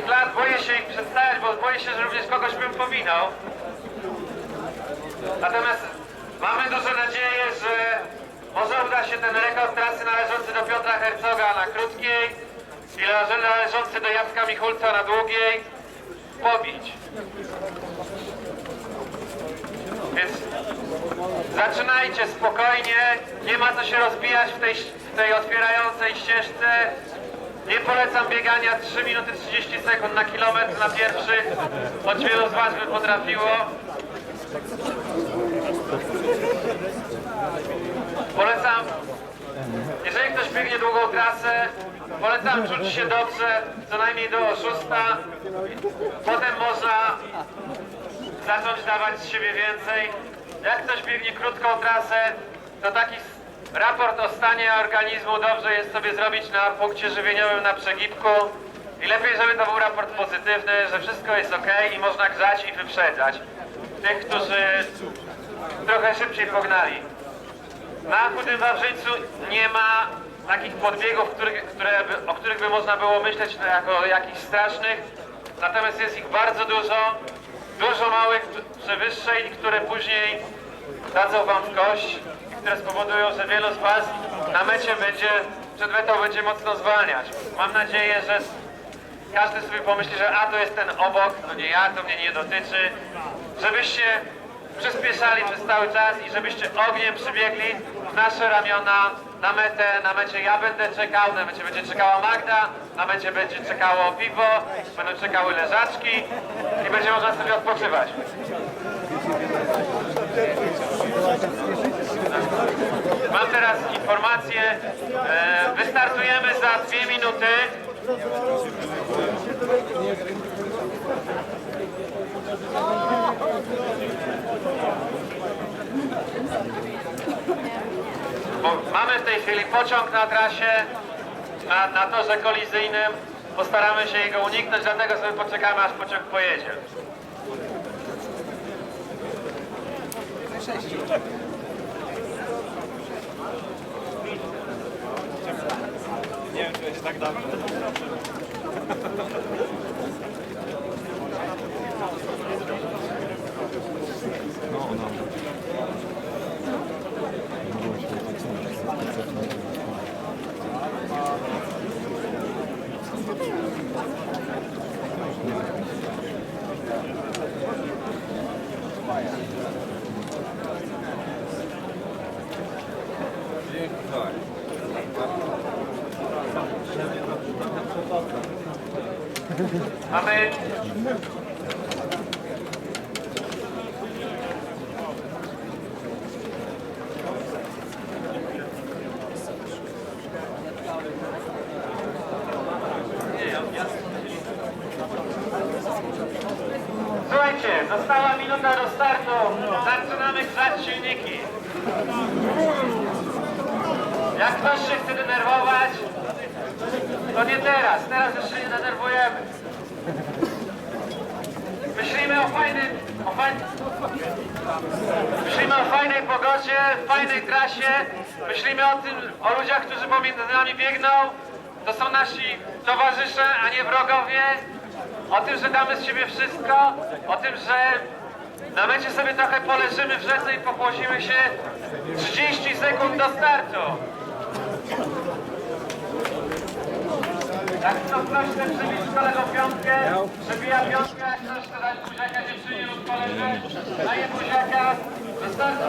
tych lat boję się ich przedstawiać, bo boję się, że również kogoś bym pominął. Natomiast mamy duże nadzieje, że może uda się ten rekord trasy należący do Piotra Hercoga na krótkiej i należący do Jacka Michulca na długiej pobić. Więc zaczynajcie spokojnie, nie ma co się rozbijać w tej, w tej otwierającej ścieżce. Nie polecam biegania 3 minuty 30 sekund na kilometr na pierwszy, choć wielu z Was by potrafiło. Polecam, jeżeli ktoś biegnie długą trasę, polecam czuć się dobrze, co najmniej do oszusta. Potem można zacząć dawać z siebie więcej. Jak ktoś biegnie krótką trasę, to taki s- raport o stanie organizmu dobrze jest sobie zrobić na punkcie żywieniowym na przegibku. I lepiej, żeby to był raport pozytywny, że wszystko jest ok i można grzać i wyprzedzać tych, którzy trochę szybciej pognali. Na Chudym Wawrzyńcu nie ma takich podbiegów, które o których by można było myśleć jako jakichś strasznych. Natomiast jest ich bardzo dużo, dużo małych przy wyższej, które później dadzą wam w kość które spowodują, że wielu z was na mecie będzie, przed metą będzie mocno zwalniać. Mam nadzieję, że każdy sobie pomyśli, że a to jest ten obok, to nie ja, to mnie nie dotyczy. Żebyście przyspieszali przez cały czas i żebyście ogniem przybiegli w nasze ramiona na metę. Na mecie ja będę czekał, na mecie będzie czekała Magda, na mecie będzie czekało piwo, będą czekały leżaczki i będzie można sobie odpoczywać. Mam teraz informację. E, wystartujemy za dwie minuty. Bo mamy w tej chwili pociąg na trasie, na, na torze kolizyjnym. Postaramy się jego uniknąć, dlatego sobie poczekamy, aż pociąg pojedzie. Nie wiem, czy będzie tak dobrze. Mamy Słuchajcie, została minuta do startu. Zaczynamy grzać silniki. Jak ktoś się chce denerwować, to nie teraz. Teraz już się denerwujemy. Myślimy o fajnym, o fajn... Myślimy o fajnej pogodzie, fajnej trasie. Myślimy o tym, o ludziach, którzy pomiędzy nami biegną. To są nasi towarzysze, a nie wrogowie. O tym, że damy z siebie wszystko. O tym, że na mecie sobie trochę poleżymy w rzece i pochłosimy się 30 sekund do startu. Jak to ktoś chce przybić kolegą piątkę, przebija piątkę, jak ktoś dać buziaka dziewczynie lub koledze, daje buziaka, do startu